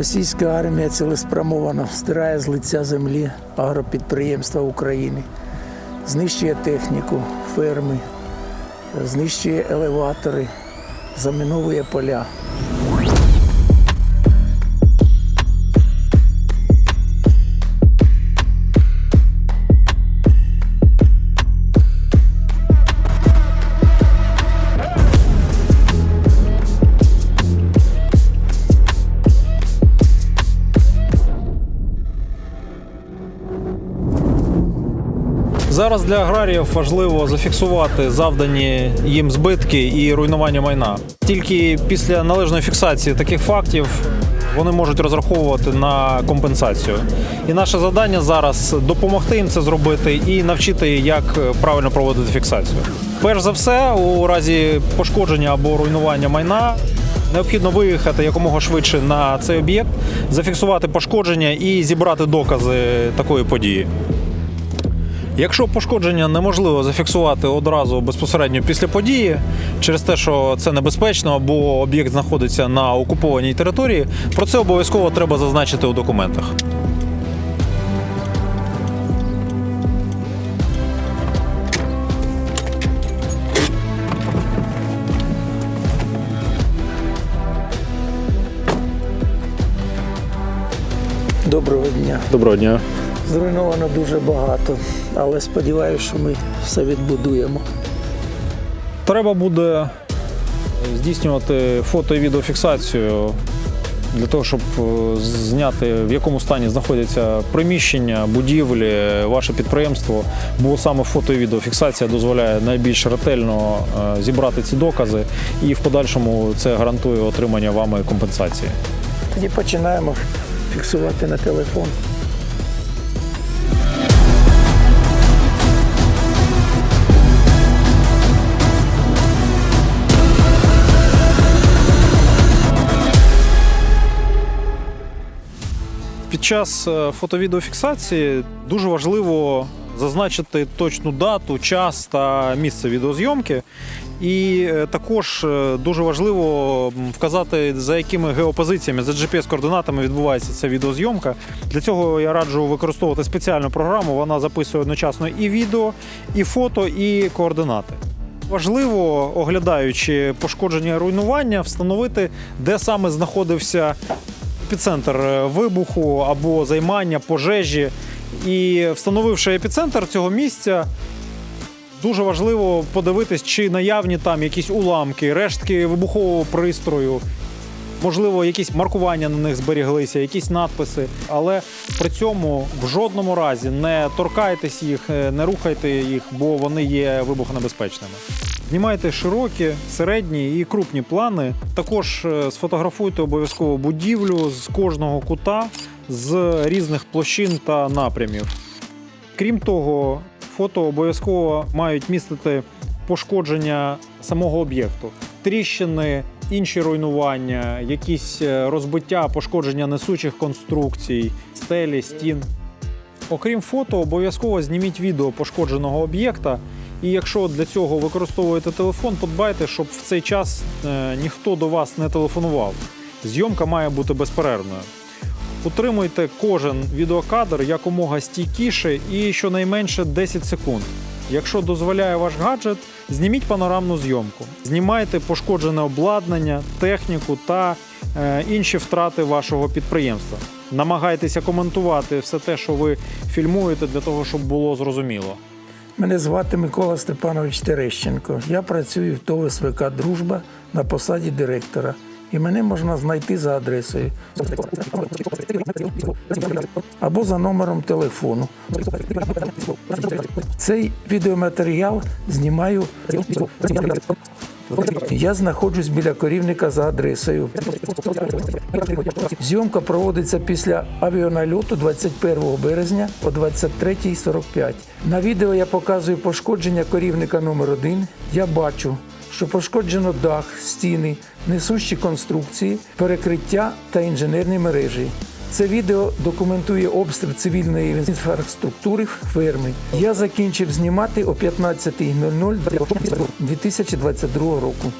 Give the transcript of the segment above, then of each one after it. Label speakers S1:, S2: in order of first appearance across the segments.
S1: Російська армія цілеспрямовано стирає з лиця землі агропідприємства України, знищує техніку, ферми, знищує елеватори, заміновує поля.
S2: Зараз для аграріїв важливо зафіксувати завдані їм збитки і руйнування майна. Тільки після належної фіксації таких фактів вони можуть розраховувати на компенсацію. І наше завдання зараз допомогти їм це зробити і навчити, як правильно проводити фіксацію. Перш за все, у разі пошкодження або руйнування майна необхідно виїхати якомога швидше на цей об'єкт, зафіксувати пошкодження і зібрати докази такої події. Якщо пошкодження неможливо зафіксувати одразу безпосередньо після події, через те, що це небезпечно або об'єкт знаходиться на окупованій території, про це обов'язково треба зазначити у документах.
S1: Доброго дня.
S2: Доброго дня.
S1: Зруйновано дуже багато, але сподіваюся, що ми все відбудуємо.
S2: Треба буде здійснювати фото і відеофіксацію для того, щоб е, зняти, в якому стані знаходяться приміщення, будівлі, ваше підприємство. Бо саме фото і відеофіксація дозволяє найбільш ретельно е, зібрати ці докази, і в подальшому це гарантує отримання вами компенсації.
S1: Тоді починаємо фіксувати на телефон.
S2: Під час е, фото-відеофіксації дуже важливо зазначити точну дату, час та місце відеозйомки. І е, також е, дуже важливо вказати, за якими геопозиціями, за GPS-координатами відбувається ця відеозйомка. Для цього я раджу використовувати спеціальну програму. Вона записує одночасно і відео, і фото, і координати. Важливо, оглядаючи пошкодження і руйнування, встановити, де саме знаходився епіцентр е, вибуху або займання, пожежі. І встановивши епіцентр цього місця, дуже важливо подивитись, чи наявні там якісь уламки, рештки вибухового пристрою. Можливо, якісь маркування на них зберіглися, якісь надписи, але при цьому в жодному разі не торкайтесь їх, е, не рухайте їх, бо вони є вибухонебезпечними. Знімайте широкі, середні і крупні плани. Також е, сфотографуйте обов'язково будівлю з кожного кута з різних площин та напрямів. Крім того, фото обов'язково мають містити пошкодження самого об'єкту, тріщини, інші руйнування, якісь е, розбиття, пошкодження несучих конструкцій, стелі, стін. Окрім фото, обов'язково зніміть відео пошкодженого об'єкта. І якщо для цього використовуєте телефон, подбайте, щоб в цей час е, ніхто до вас не телефонував. Зйомка має бути безперервною. Утримуйте кожен відеокадр якомога стійкіше і щонайменше 10 секунд. Якщо дозволяє ваш гаджет, зніміть панорамну зйомку. Знімайте пошкоджене обладнання, техніку та е, інші втрати вашого підприємства. Намагайтеся коментувати все те, що ви фільмуєте, для того, щоб було зрозуміло.
S1: Мене звати Микола Степанович Терещенко. Я працюю в ТОВ СВК Дружба на посаді директора. І мене можна знайти за адресою або за номером телефону. Цей відеоматеріал знімаю. Я знаходжусь біля корівника за адресою. Зйомка проводиться після авіанальоту 21 березня о 23.45. На відео я показую пошкодження корівника номер 1 Я бачу, що пошкоджено дах, стіни, несущі конструкції, перекриття та інженерні мережі. Це відео документує обстріл цивільної інфраструктури ферми. Я закінчив знімати о 15.00 2022 року.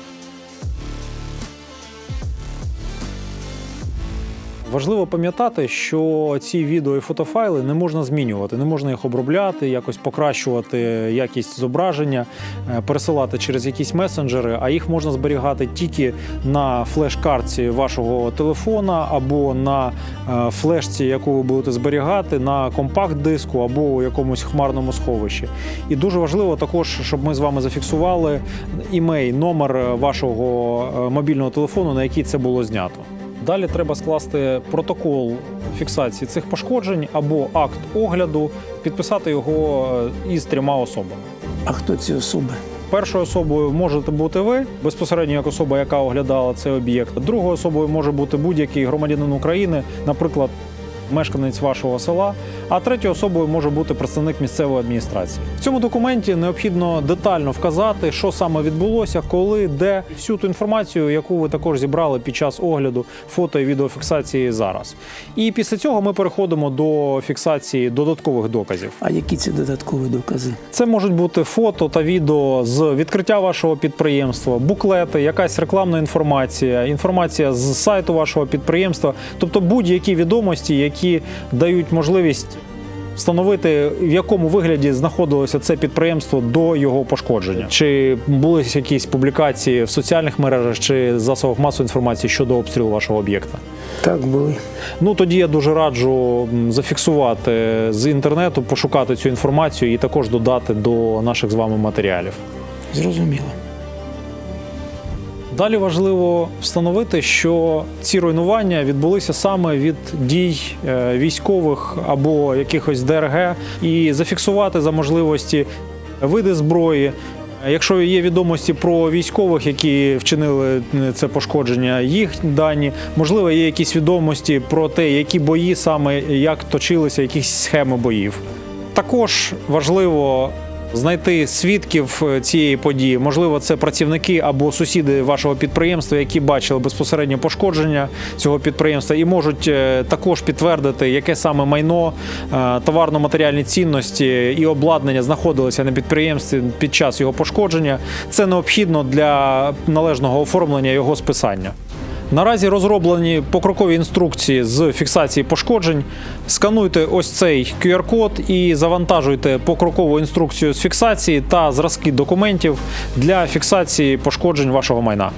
S2: Важливо пам'ятати, що ці відео і фотофайли не можна змінювати, не можна їх обробляти, якось покращувати якість зображення, е, пересилати через якісь месенджери, а їх можна зберігати тільки на флеш-картці вашого телефона або на е, флешці, яку ви будете зберігати, на компакт-диску або у якомусь хмарному сховищі. І дуже важливо також, щоб ми з вами зафіксували імей, номер вашого е, мобільного телефону, на який це було знято. Далі треба скласти протокол фіксації цих пошкоджень або акт огляду, підписати його е, із трьома особами.
S1: А хто ці особи?
S2: Першою особою можете бути ви, безпосередньо як особа, яка оглядала цей об'єкт. Другою особою може бути будь-який громадянин України, наприклад, мешканець вашого села. А третьою особою може бути представник місцевої адміністрації. В цьому документі необхідно детально вказати, що саме відбулося, коли, де всю ту інформацію, яку ви також зібрали під час огляду фото і відеофіксації зараз. І після цього ми переходимо до фіксації додаткових доказів.
S1: А які ці додаткові докази?
S2: Це можуть бути фото та відео з відкриття вашого підприємства, буклети, якась рекламна інформація, інформація з сайту вашого підприємства, тобто будь-які відомості, які дають можливість встановити, в якому вигляді знаходилося це підприємство до його пошкодження. Чи були якісь публікації в соціальних мережах чи засобах масової інформації щодо обстрілу вашого об'єкта?
S1: Так були.
S2: Ну тоді я дуже раджу зафіксувати з інтернету, пошукати цю інформацію і також додати до наших з вами матеріалів.
S1: Зрозуміло.
S2: Далі важливо встановити, що ці руйнування відбулися саме від дій е, військових або якихось ДРГ, і зафіксувати за можливості види зброї. Якщо є відомості про військових, які вчинили е, це пошкодження, їх дані, можливо, є якісь відомості про те, які бої саме як точилися, якісь схеми боїв. Також важливо знайти свідків е, цієї події. Можливо, це працівники або сусіди вашого підприємства, які бачили безпосередньо пошкодження цього підприємства, і можуть е, також підтвердити, яке саме майно, е, товарно-матеріальні цінності і обладнання знаходилися на підприємстві під час його пошкодження. Це необхідно для належного оформлення його списання. Наразі розроблені покрокові інструкції з фіксації пошкоджень. Скануйте ось цей QR-код і завантажуйте покрокову інструкцію з фіксації та зразки документів для фіксації пошкоджень вашого майна.